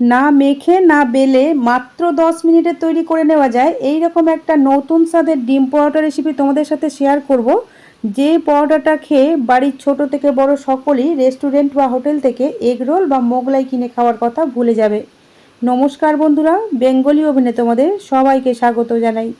না মেখে, না বেলে মাত্র দশ মিনিটে তৈরি করে নেওয়া যায়। এই রকম একটা নতুন স্বাদের ডিম পরোটা রেসিপি তোমাদের সাথে শেয়ার করব। যে পরোটাটা খেয়ে বাড়ির ছোট থেকে বড় সকলেই রেস্টুরেন্ট বা হোটেল থেকে এগ রোল বা মোগলাই কিনে খাওয়ার কথা ভুলে যাবে। নমস্কার বন্ধুরা, বেঙ্গলি ওভেনে তোমাদের সবাইকে স্বাগত জানাই।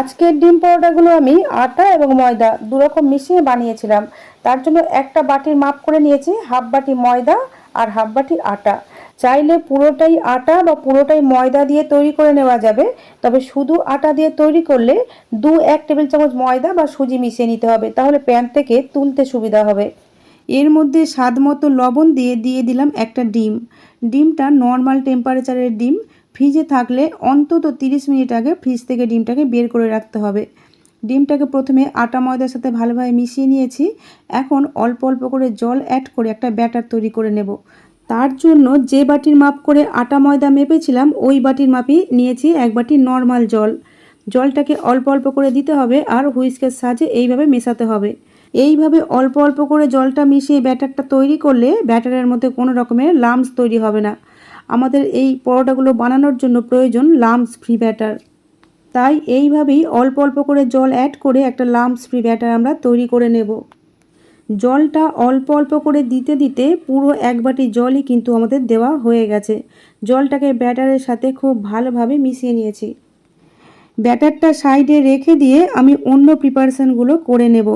আজকের ডিম পরোটাগুলো আমি আটা এবং ময়দা দুরকম মিশিয়ে বানিয়েছিলাম। তার জন্য একটা বাটির মাপ করে নিয়েছি, হাফ বাটি ময়দা আর হাফ বাটি আটা। চাইলে পুরোটাই আটা বা পুরোটাই ময়দা দিয়ে তৈরি করে নেওয়া যাবে। তবে শুধু আটা দিয়ে তৈরি করলে দু এক টেবিল চামচ ময়দা বা সুজি মিশিয়ে নিতে হবে, তাহলে প্যান থেকে তুলতে সুবিধা হবে। এর মধ্যে স্বাদ মতো লবণ দিয়ে দিয়ে দিলাম একটা ডিম। ডিমটা নর্মাল টেম্পারেচারের ডিম। ফ্রিজে থাকলে অন্তত তিরিশ মিনিট আগে ফ্রিজ থেকে ডিমটাকে বের করে রাখতে হবে। ডিমটাকে প্রথমে আটা, ময়দার সাথে ভালোভাবে মিশিয়ে নিয়েছি। এখন অল্প অল্প করে জল অ্যাড করে একটা ব্যাটার তৈরি করে নেব। তার জন্য যে বাটির মাপ করে আটা ময়দা মেপেছিলাম, ওই বাটির মাপই নিয়েছি এক বাটি নর্মাল জল। জলটাকে অল্প অল্প করে দিতে হবে আর হুইস্কের সাহায্যে এইভাবে মেশাতে হবে। এইভাবে অল্প অল্প করে জলটা মিশিয়ে ব্যাটারটা তৈরি করলে ব্যাটারের মধ্যে কোনো রকমের লামস তৈরি হবে না। আমাদের এই পরোটাগুলো বানানোর জন্য প্রয়োজন লামস ফ্রি ব্যাটার। তাই এইভাবেই অল্প অল্প করে জল অ্যাড করে একটা লামস ফ্রি ব্যাটার আমরা তৈরি করে নেব। জলটা অল্প অল্প করে দিতে দিতে পুরো এক বাটি জলই কিন্তু আমাদের দেওয়া হয়ে গেছে। জলটাকে ব্যাটারের সাথে খুব ভালোভাবে মিশিয়ে নিয়েছি। ব্যাটারটা সাইডে রেখে দিয়ে আমি অন্য প্রিপারেশানগুলো করে নেব।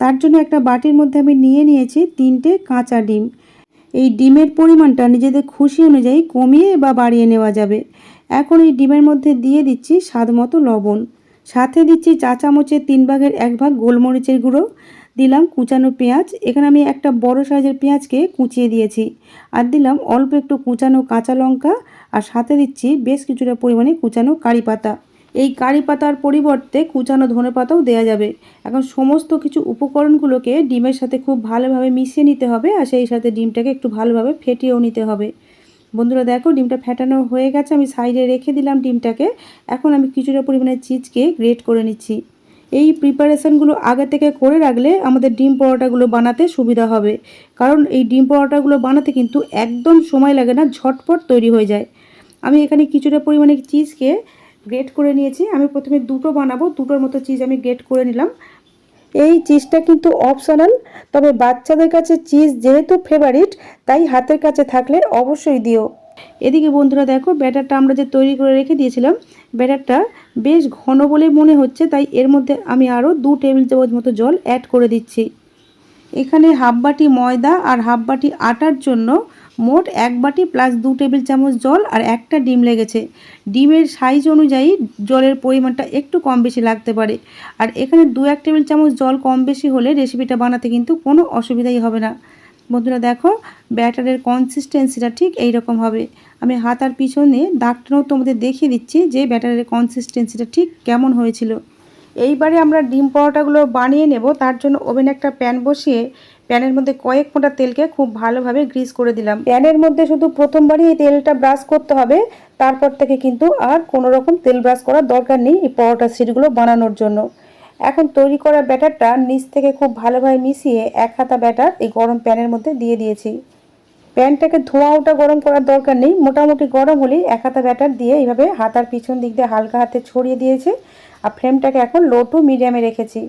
তার জন্য একটা বাটির মধ্যে আমি নিয়ে নিয়েছি তিনটে কাঁচা ডিম। এই ডিমের পরিমাণটা নিজেদের খুশি অনুযায়ী কমিয়ে বা বাড়িয়ে নেওয়া যাবে। এখন এই ডিমের মধ্যে দিয়ে দিচ্ছি স্বাদ মতো লবণ। সাথে দিচ্ছি চা চামচের তিন ভাগের এক ভাগ গোলমরিচের গুঁড়ো। দিলাম কুচানো পেঁয়াজ। এখানে আমি একটা বড় সাইজের পেঁয়াজকে কুচিয়ে দিয়েছি। আর দিলাম অল্প একটু কুচানো কাঁচা লঙ্কা। আর সাথে দিচ্ছি বেশ কিছুটা পরিমাণে কুচানো কারি পাতা। এই কারি পাতার পরিবর্তে কুচানো ধনে পাতাও দেওয়া যাবে। এখন সমস্ত কিছু উপকরণগুলোকে ডিমের সাথে খুব ভালোভাবে মিশিয়ে নিতে হবে। আর সেই সাথে ডিমটাকে একটু ভালোভাবে ফেটিয়েও নিতে হবে। বন্ধুরা দেখো, ডিমটা ফেটানো হয়ে গেছে। আমি সাইডে রেখে দিলাম ডিমটাকে। এখন আমি কিছুটা পরিমাণে চিজকে গ্রেট করে নিচ্ছি। এই প্রিপারেশানগুলো আগে থেকে করে রাখলে আমাদের ডিম পরোটাগুলো বানাতে সুবিধা হবে। কারণ এই ডিম পরোটাগুলো বানাতে কিন্তু একদম সময় লাগে না, ঝটপট তৈরি হয়ে যায়। আমি এখানে কিছুটা পরিমাণে চিজকে গ্রেট করে নিয়েছি। আমি প্রথমে দুটো বানাবো, দুটোর মতো চিজ আমি গ্রেট করে নিলাম। এই চিজটা কিন্তু অপশনাল তবে বাচ্চাদের কাছে চিজ যেহেতু ফেভারিট তাই হাতের কাছে থাকলে অবশ্যই দিও। এদিকে বন্ধুরা দেখো, ব্যাটারটা আমরা যে তৈরি করে রেখে দিয়েছিলাম, ব্যাটারটা বেশ ঘন বলে মনে হচ্ছে, তাই এর মধ্যে আমি আরও দু টেবিল চামচ মতো জল অ্যাড করে দিচ্ছি। এখানে হাফ বাটি ময়দা আর হাফ বাটি আটার জন্য মোট এক বাটি প্লাস দু টেবিল চামচ জল আর একটা ডিম লেগেছে। ডিমের সাইজ অনুযায়ী জলের পরিমাণটা একটু কম বেশি লাগতে পারে। আর এখানে দু এক টেবিল চামচ জল কম বেশি হলে রেসিপিটা বানাতে কিন্তু কোনো অসুবিধাই হবে না। বন্ধুরা দেখো, ব্যাটারের কনসিস্টেন্সিটা ঠিক এই রকম হবে। আমি হাত আর পিছনে দাগটাও তোমাদের দেখিয়ে দিচ্ছি যে ব্যাটারের কনসিস্টেন্সিটা ঠিক কেমন হয়েছিল। এইবারে আমরা ডিম পরোটাগুলো বানিয়ে নেব, তার জন্য ওভেনে একটা প্যান বসিয়ে প্যানের মধ্যে কয়েক ফোঁটা তেলকে খুব ভালোভাবে গ্রিস করে দিলাম। প্যানের মধ্যে শুধু প্রথমবারই এই তেলটা ব্রাশ করতে হবে, তারপর থেকে কিন্তু আর কোনো রকম তেল ব্রাশ করার দরকার নেই এই পরোটা সিটগুলো বানানোর জন্য। এখন তৈরি করা ব্যাটারটা নিচ থেকে খুব ভালোভাবে মিশিয়ে এক হাতা ব্যাটার এই গরম প্যানের মধ্যে দিয়ে দিয়েছি। প্যানটাকে ধোঁয়া ওটা গরম করার দরকার নেই। মোটামুটি গরম হলেই এক হাতা ব্যাটার দিয়ে এইভাবে হাতার পিছন দিক দিয়ে হালকা হাতে ছড়িয়ে দিয়েছি। আর ফ্লেমটাকে এখন লো টু মিডিয়ামে রেখেছি।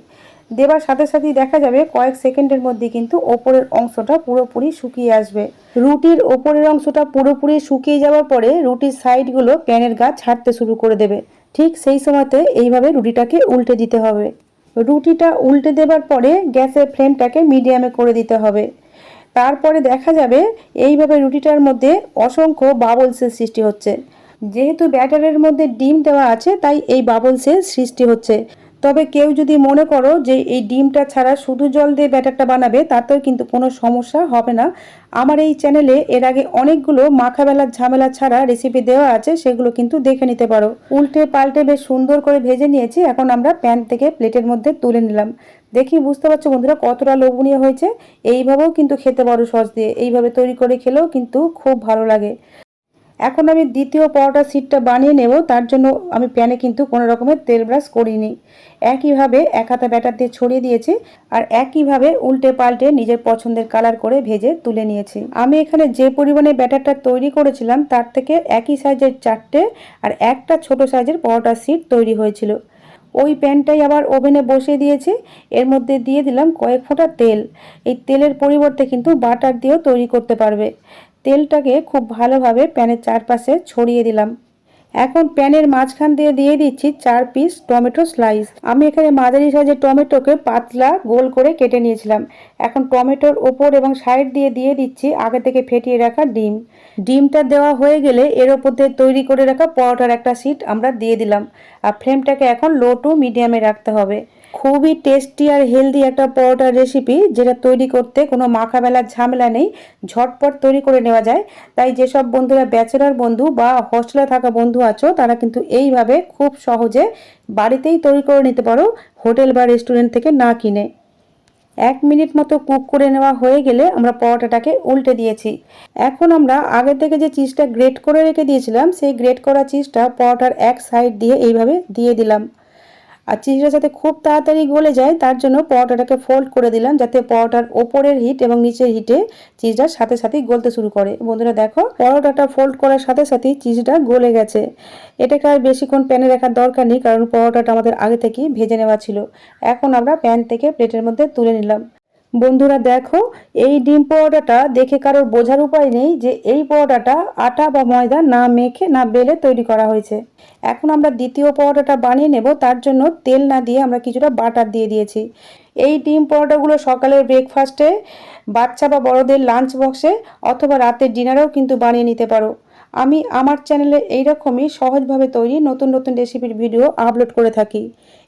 দেবার সাথে সাথেই দেখা যাবে কয়েক সেকেন্ডের মধ্যে কিন্তু ওপরের অংশটা পুরোপুরি শুকিয়ে আসবে। রুটির ওপরের অংশটা পুরোপুরি শুকিয়ে যাওয়ার পরে রুটির সাইডগুলো প্যানের গা ছাড়তে শুরু করে দেবে। ঠিক সেই সময়তে এইভাবে রুটিটাকে উল্টে দিতে হবে। রুটিটা উল্টে দেবার পরে গ্যাসের ফ্লেমটাকে মিডিয়ামে করে দিতে হবে। তারপরে দেখা যাবে এইভাবে রুটিটার মধ্যে অসংখ্য বাবলসের সৃষ্টি হচ্ছে। যেহেতু ব্যাটারের মধ্যে ডিম দেওয়া আছে, তাই এই বাবলসের সৃষ্টি হচ্ছে। তবে কেউ যদি মনে করো যে এই ডিমটা ছাড়া শুধু জল দিয়ে ব্যাটারটা বানাবে, তাতেও কিন্তু কোনো সমস্যা হবে না। আমার এই চ্যানেলে এর আগে অনেকগুলো মাখাবেলার ঝামেলা ছাড়া রেসিপি দেওয়া আছে, সেগুলো কিন্তু দেখে নিতে পারো। উল্টে পাল্টে বেশ সুন্দর করে ভেজে নিয়েছি, এখন আমরা প্যান থেকে প্লেটের মধ্যে তুলে নিলাম। দেখি, বুঝতে পারছ বন্ধুরা কতটা লোভনীয় হয়েছে? এইভাবেও কিন্তু খেতে পারো সস দিয়ে। এইভাবে তৈরি করে খেলেও কিন্তু খুব ভালো লাগে। এখন আমি দ্বিতীয় পরোটা সিটটা বানিয়ে নেব, তার জন্য আমি প্যানে কিন্তু কোনো রকমের তেল ব্রাশ করিনি। একইভাবে এক হাতা ব্যাটার দিয়ে ছড়িয়ে দিয়েছি আর একইভাবে উল্টে পাল্টে নিজের পছন্দের কালার করে ভেজে তুলে নিয়েছি। আমি এখানে যে পরিমাণে ব্যাটারটা তৈরি করেছিলাম, তার থেকে একই সাইজের চারটে আর একটা ছোট সাইজের পরোটা সিট তৈরি হয়েছিল। ওই প্যানটাই আবার ওভেনে বসিয়ে দিয়েছি, এর মধ্যে দিয়ে দিলাম কয়েক ফোঁটা তেল। এই তেলের পরিবর্তে কিন্তু বাটার দিয়েও তৈরি করতে পারবে। তেলটাকে খুব ভালোভাবে প্যানের চারপাশে ছড়িয়ে দিলাম। এখন প্যানের মাঝখান দিয়ে দিয়ে দিচ্ছি চার পিস টমেটো স্লাইস আমি এখানে মাঝারি সাইজের টমেটোকে পাতলা গোল করে কেটে নিয়েছিলাম। এখন টমেটোর ওপর এবং সাইড দিয়ে দিয়ে দিচ্ছি আগে থেকে ফেটিয়ে রাখা ডিম। ডিমটা দেওয়া হয়ে গেলে এর ওপর দিয়ে তৈরি করে রাখা পরোটার একটা সিট আমরা দিয়ে দিলাম। আর ফ্লেমটাকে এখন লো টু মিডিয়ামে রাখতে হবে। খুবই টেস্টি আর হেলদি একটা পরোটার রেসিপি যেটা তৈরি করতে কোনো মাখা বেলার ঝামেলা নেই, ঝটপট তৈরি করে নেওয়া যায়। তাই যেসব বন্ধুরা ব্যাচেলার বন্ধু বা হোস্টেলে থাকা বন্ধু আছো, তারা কিন্তু এইভাবে খুব সহজে বাড়িতেই তৈরি করে নিতে পারো, হোটেল বা রেস্টুরেন্ট থেকে না কিনে। এক মিনিট মতো কুক করে নেওয়া হয়ে গেলে আমরা পরোটাটাকে উল্টে দিয়েছি। এখন আমরা আগে থেকে যে চিজটা গ্রেট করে রেখে দিয়েছিলাম, সেই গ্রেট করা চিজটা পরোটার এক সাইড দিয়ে এইভাবে দিয়ে দিলাম। আর চিজটা যাতে খুব তাড়াতাড়ি গলে যায়, তার জন্য পরোটাটাকে ফোল্ড করে দিলাম যাতে পরোটার ওপরের হিট এবং নিচের হিটে চিজটা সাথে সাথেই গলতে শুরু করে। বন্ধুরা দেখো, পরোটাটা ফোল্ড করার সাথে সাথেই চিজটা গলে গেছে। এটাকে আর বেশিক্ষণ প্যানে রাখার দরকার নেই, কারণ পরোটাটা আমাদের আগে থেকেই ভেজে নেওয়া ছিল। এখন আমরা প্যান থেকে প্লেটের মধ্যে তুলে নিলাম। বন্ধুরা দেখো, এই ডিম পরোটাটা দেখে কারোর বোঝার উপায় নেই যে এই পরোটাটা আটা বা ময়দা না মেখে, না বেলে তৈরি করা হয়েছে। এখন আমরা দ্বিতীয় পরোটাটা বানিয়ে নেব, তার জন্য তেল না দিয়ে আমরা কিছুটা বাটার দিয়ে দিয়েছি। এই ডিম পরোটাগুলো সকালের ব্রেকফাস্টে বাচ্চা বা বড়দের লাঞ্চ বক্সে অথবা রাতের ডিনারেও কিন্তু বানিয়ে নিতে পারো। আমি আমার চ্যানেলে এইরকমই সহজভাবে তৈরি নতুন নতুন রেসিপির ভিডিও আপলোড করে থাকি।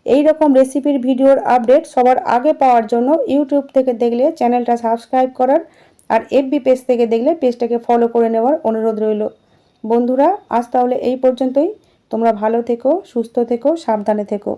এই রকম রেসিপির ভিডিওর আপডেট সবার আগে পাওয়ার জন্য ইউটিউব থেকে দেখলে চ্যানেলটা সাবস্ক্রাইব করার আর এফবি পেজ থেকে দেখলে পেজটাকে ফলো করে নেওয়ার অনুরোধ রইল। বন্ধুরা, আজ তাহলে এই পর্যন্তই। তোমরা ভালো থেকো, সুস্থ থেকো, সাবধানে থেকো।